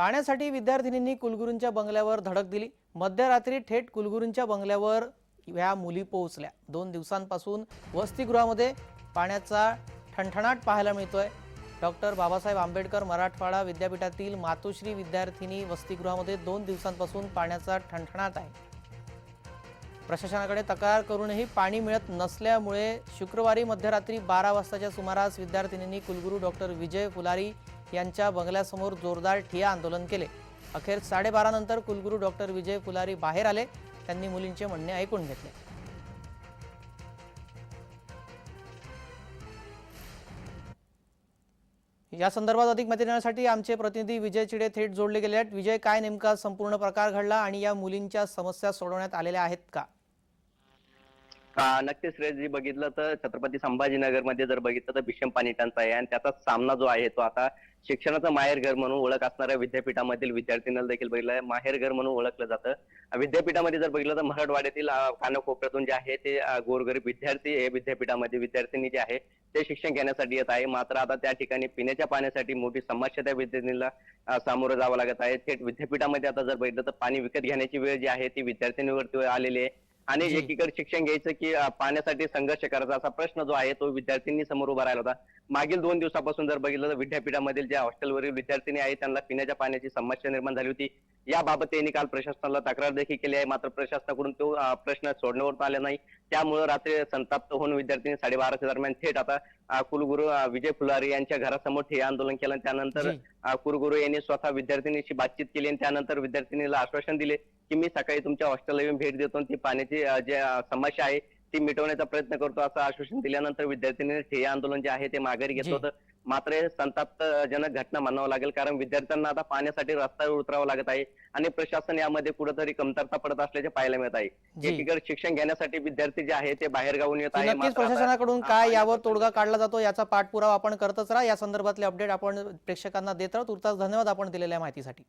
पाण्यासाठी विद्यार्थिनींनी कुलगुरूंच्या बंगल्यावर धडक दिली. मध्यरात्री थेट कुलगुरूंच्या बंगल्यावर ह्या मुली पोहोचल्या. दोन दिवसांपासून वसतिगृहामध्ये पाण्याचा ठणठणाट पाहायला मिळतोय. डॉक्टर बाबासाहेब आंबेडकर मराठवाडा विद्यापीठातील मातोश्री विद्यार्थिनी वसतिगृहामध्ये दोन दिवसांपासून पाण्याचा ठणठणाट आहे. प्रशासनाकडे तक्रार करूनही पाणी मिळत नसल्यामुळे शुक्रवारी मध्यरात्री बारा वाजताच्या सुमारास विद्यार्थिनींनी कुलगुरू डॉक्टर विजय फुलारी यांच्या बंगल्यासमोर जोरदार ठिया आंदोलन केले. अखेर साडेबारा नंतर कुलगुरू डॉक्टर विजय फुलारी बाहेर आले. त्यांनी मुलींचे म्हणणे ऐकून घेतले. या संदर्भात अधिक माहिती देण्यासाठी आमचे प्रतिनिधी विजय चिडे थेट जोडले गेले आहेत. विजय काय नेमका संपूर्ण प्रकार घडला आणि या मुलींच्या समस्या सोडवण्यात आलेल्या आहेत का? नक्कीच श्रेयजी बघितलं तर छत्रपती संभाजीनगरमध्ये जर बघितलं तर भीषण पाणी टंचाई आहे आणि त्याचा सामना जो आहे तो आता शिक्षणाचं माहेरघर म्हणून ओळख असणाऱ्या विद्यापीठामधील विद्यार्थ्यांना देखील बघितलं आहे. माहेरघर म्हणून ओळखलं जातं. विद्यापीठामध्ये जर बघितलं तर मराठवाड्यातील कानाकोपऱ्यातून जे आहे ते गोरगरीब विद्यार्थी हे विद्यापीठामध्ये विद्यार्थिनी जे आहे ते शिक्षण घेण्यासाठी येत आहे. मात्र आता त्या ठिकाणी पिण्याच्या पाण्यासाठी मोठी समस्या त्या विद्यार्थ्यांना सामोरं जावं लागत आहे. थेट विद्यापीठामध्ये आता जर बघितलं तर पाणी विकत घेण्याची वेळ जी आहे ती विद्यार्थ्यांवरती आलेली आहे. आणि. एकीकडे शिक्षण घ्यायचं की पाण्यासाठी संघर्ष करायचा असा प्रश्न जो आहे तो विद्यार्थ्यांनी समोर उभा राहिला होता मागील दोन दिवसापासून जर बघितलं तर विद्यापीठामधील ज्या हॉस्टेलवरील विद्यार्थिनी आहेत त्यांना पिण्याच्या पाण्याची समस्या निर्माण झाली होती याबाबत त्यांनी काल प्रशासनाला तक्रार देखील केली आहे. मात्र प्रशासनाकडून तो प्रश्न सोडण्यावर आला नाही. त्यामुळे रात्री संताप्त होऊन विद्यार्थ्यांनी साडेबाराच्या दरम्यान थेट आता कुलगुरू विजय फुलारी यांच्या घरासमोर ठिय्या आंदोलन केलं आणि त्यानंतर कुलगुरू यांनी स्वतः विद्यार्थिनीशी बातचीत केली आणि त्यानंतर विद्यार्थिनीला आश्वासन दिले की मी सकाळी तुमच्या हॉस्टेलला येऊन भेट देतो आणि ती पाण्याची जे समस्या आहे ती मिटवण्याचा प्रयत्न करतो असं आश्वासन दिल्यानंतर विद्यार्थिनीने ठिय्या आंदोलन जे आहे ते माघारी. घेतलं होतं. मात्र हे संतापजनक घटना मानावं लागेल कारण विद्यार्थ्यांना आता पाण्यासाठी रस्त्यावर उतरावं लागत आहे आणि प्रशासन यामध्ये कुठेतरी कमतरता पडत असल्याचे पाहायला मिळत आहे. एकीकडे शिक्षण घेण्यासाठी विद्यार्थी जे आहे ते बाहेर गावून येत आहे प्रशासनाकडून काय यावर तोडगा काढला जातो याचा पाठपुरावा आपण करतच राहा. या संदर्भातले अपडेट आपण प्रेक्षकांना देत राहू. तुर्तास धन्यवाद आपण दिलेल्या माहितीसाठी.